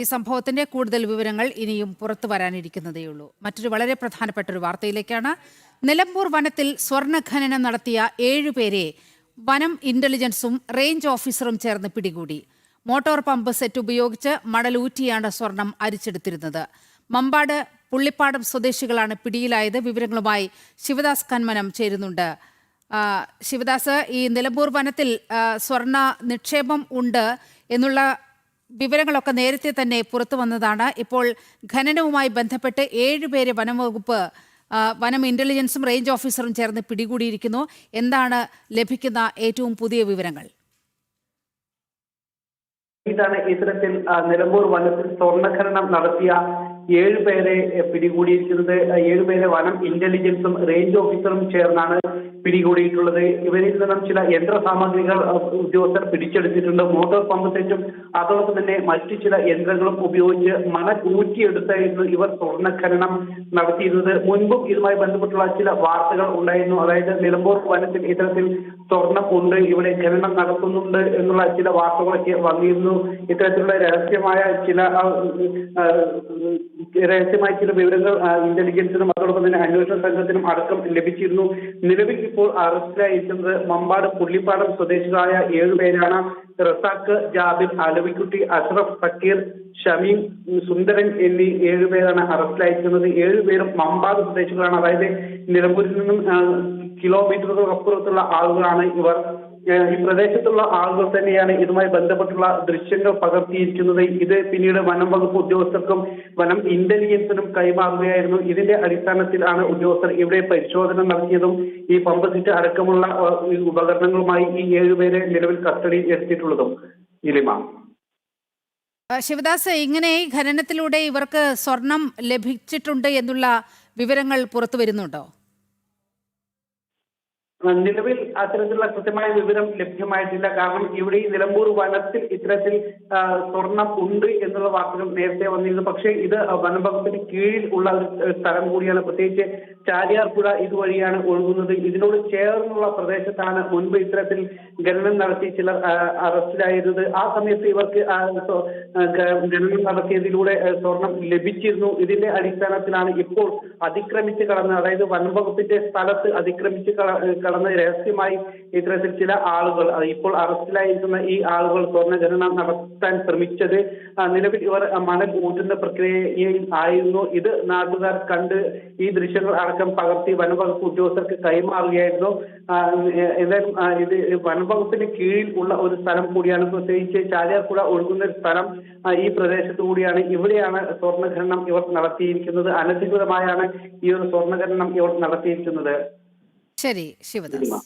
ഈ സംഭവത്തിന്റെ കൂടുതൽ വിവരങ്ങൾ ഇനിയും പുറത്തു വരാനിരിക്കുന്നതേയുള്ളൂ മറ്റൊരു വളരെ പ്രധാനപ്പെട്ട ഒരു വാർത്തയിലേക്കാണ്. നിലമ്പൂർ വനത്തിൽ സ്വർണഖനനം നടത്തിയ ഏഴുപേരെ വനം ഇന്റലിജൻസും റേഞ്ച് ഓഫീസറും ചേർന്ന് പിടികൂടി. മോട്ടോർ പമ്പ് സെറ്റ് ഉപയോഗിച്ച് മടലൂറ്റിയാണ് സ്വർണം അരിച്ചെടുത്തിരുന്നത്. മമ്പാട് പുള്ളിപ്പാടം സ്വദേശികളാണ് പിടിയിലായത്. വിവരങ്ങളുമായി ശിവദാസ് കന്മനം ചേരുന്നുണ്ട്. ശിവദാസ് ഈ നിലമ്പൂർ വനത്തിൽ സ്വർണ നിക്ഷേപം ഉണ്ട് എന്നുള്ള വിവരങ്ങളൊക്കെ നേരത്തെ തന്നെ പുറത്തു വന്നതാണ്. ഇപ്പോൾ ഖനനവുമായി ബന്ധപ്പെട്ട് ഏഴുപേരെ വനംവകുപ്പ് വകുപ്പ് വനം ഇന്റലിജൻസും റേഞ്ച് ഓഫീസറും ചേർന്ന് പിടികൂടിയിരിക്കുന്നു. എന്താണ് ലഭിക്കുന്ന ഏറ്റവും പുതിയ വിവരങ്ങൾ? ഇതാണ് ഇത്തരത്തിൽ നിലമ്പൂർ വനത്തിൽ സ്വർണഖനനം നടത്തിയ ഏഴുപേരെ പിടികൂടിയിരിക്കുന്നത്. ഏഴുപേരെ വനം ഇന്റലിജൻസും റേഞ്ച് ഓഫീസറും ചേർന്നാണ് പിടികൂടിയിട്ടുള്ളത്. ഇവരിൽ നിന്നും ചില യന്ത്ര സാമഗ്രികൾ ഉദ്യോഗസ്ഥർ പിടിച്ചെടുത്തിട്ടുണ്ട്. മോട്ടോർ പമ്പ് സെറ്റും അതോടൊപ്പം തന്നെ മറ്റു ചില യന്ത്രങ്ങളും ഉപയോഗിച്ച് മണൽ ഊറ്റിയെടുത്തായിരുന്നു ഇവർ സ്വർണഖനനം നടത്തിയിരുന്നത്. മുൻപും ഇതുമായി ബന്ധപ്പെട്ടുള്ള ചില വാർത്തകൾ ഉണ്ടായിരുന്നു. അതായത് നിലമ്പൂർ വനത്തിൽ ഇത്തരത്തിൽ സ്വർണം ഉണ്ട് ഇവിടെ ഖനനം നടക്കുന്നുണ്ട് എന്നുള്ള ചില വാർത്തകളൊക്കെ വന്നിരുന്നു. ഇത്തരത്തിലുള്ള രഹസ്യമായ ചില രഹസ്യമായ ചില വിവരങ്ങൾ ഇന്റലിജൻസിനും അതോടൊപ്പം തന്നെ അന്വേഷണ സംഘത്തിനും അടക്കം ലഭിച്ചിരുന്നു. നിലവിൽ ഇപ്പോൾ അറസ്റ്റിലായിരിക്കുന്നത് മമ്പാട് പുള്ളിപ്പാടം സ്വദേശികളായ ഏഴുപേരാണ് റസാഖ് ജാബിർ അലവിക്കുട്ടി അഷ്റഫ് ഫക്കീർ ഷമീം സുന്ദരൻ എന്നീ ഏഴുപേരാണ് അറസ്റ്റിലായിരിക്കുന്നത്. ഏഴുപേരും മമ്പാട് സ്വദേശികളാണ്. അതായത് നിലമ്പൂരിൽ നിന്നും കിലോമീറ്ററുകൾ അപ്പുറത്തുള്ള ആളുകളാണ് ഇവർ. ഈ പ്രദേശത്തുള്ള ആളുകൾ തന്നെയാണ് ഇതുമായി ബന്ധപ്പെട്ടുള്ള ദൃശ്യങ്ങൾ പകർത്തിയിരിക്കുന്നത്. ഇത് പിന്നീട് വനം വകുപ്പ് ഉദ്യോഗസ്ഥർക്കും വനം ഇന്റലിജൻസിനും കൈമാറുകയായിരുന്നു. ഇതിന്റെ അടിസ്ഥാനത്തിലാണ് ഉദ്യോഗസ്ഥർ ഇവിടെ പരിശോധന നടത്തിയതും ഈ പമ്പ് സെറ്റ് അടക്കമുള്ള ഉപകരണങ്ങളുമായി ഈ ഏഴുപേരെ നിലവിൽ കസ്റ്റഡിയിൽ എടുത്തിട്ടുള്ളതും. ഇലിമ. ശിവദാസ് ഇങ്ങനെ ഖനനത്തിലൂടെ ഇവർക്ക് സ്വർണം ലഭിച്ചിട്ടുണ്ട് എന്നുള്ള വിവരങ്ങൾ പുറത്തു വരുന്നുണ്ടോ? നിലവിൽ അത്തരത്തിലുള്ള കൃത്യമായ വിവരം ലഭ്യമായിട്ടില്ല. കാരണം ഇവിടെ ഈ നിലമ്പൂർ വനത്തിൽ ഇത്തരത്തിൽ സ്വർണം ഉണ്ട് എന്നുള്ള വാർത്തകൾ നേരത്തെ വന്നിരുന്നു. പക്ഷേ ഇത് വനംവകുപ്പിന് കീഴിൽ ഉള്ള ഒരു സ്ഥലം കൂടിയാണ്. പ്രത്യേകിച്ച് ചാലിയാർ പുഴ ഇതുവഴിയാണ് ഒഴുകുന്നത്. ഇതിനോട് ചേർന്നുള്ള പ്രദേശത്താണ് മുൻപ് ഇത്തരത്തിൽ ഖനനം നടത്തി ചിലർ അറസ്റ്റിലായിരുന്നത്. ആ സമയത്ത് ഇവർക്ക് ഖനനം നടത്തിയതിലൂടെ സ്വർണം ലഭിച്ചിരുന്നു. ഇതിന്റെ അടിസ്ഥാനത്തിലാണ് ഇപ്പോൾ അതിക്രമിച്ച് കടന്ന് അതായത് വനംവകുപ്പിന്റെ സ്ഥലത്ത് അതിക്രമിച്ച് കടന്ന് രഹസ്യമായി ഇത്തരത്തിൽ ചില ആളുകൾ ഇപ്പോൾ അറസ്റ്റിലായിരിക്കുന്ന ഈ ആളുകൾ സ്വർണ ഖനനം നടത്താൻ ശ്രമിച്ചത് നിലവിൽ ഇവർ മണൽ ഊറ്റുന്ന പ്രക്രിയയിൽ ആയിരുന്നു. ഇത് നാട്ടുകാർ കണ്ട് ഈ ദൃശ്യങ്ങൾ അടക്കം പകർത്തി വനംവകുപ്പ് ഉദ്യോഗസ്ഥർക്ക് കൈമാറുകയായിരുന്നു. എന്തായാലും ഇത് വനംവകുപ്പിന് കീഴിൽ ഉള്ള ഒരു സ്ഥലം കൂടിയാണ്. പ്രത്യേകിച്ച് ചാലിയാർപ്പുഴ ഒഴുകുന്ന ഒരു സ്ഥലം ഈ പ്രദേശത്തു കൂടിയാണ്. ഇവിടെയാണ് സ്വർണഖനനം ഇവർ നടത്തിയിരിക്കുന്നത്. അനധികൃതമായാണ് ഈ ഒരു സ്വർണഖനനം ഇവർ നടത്തിയിരിക്കുന്നത്. ശരി ശിവദാസ്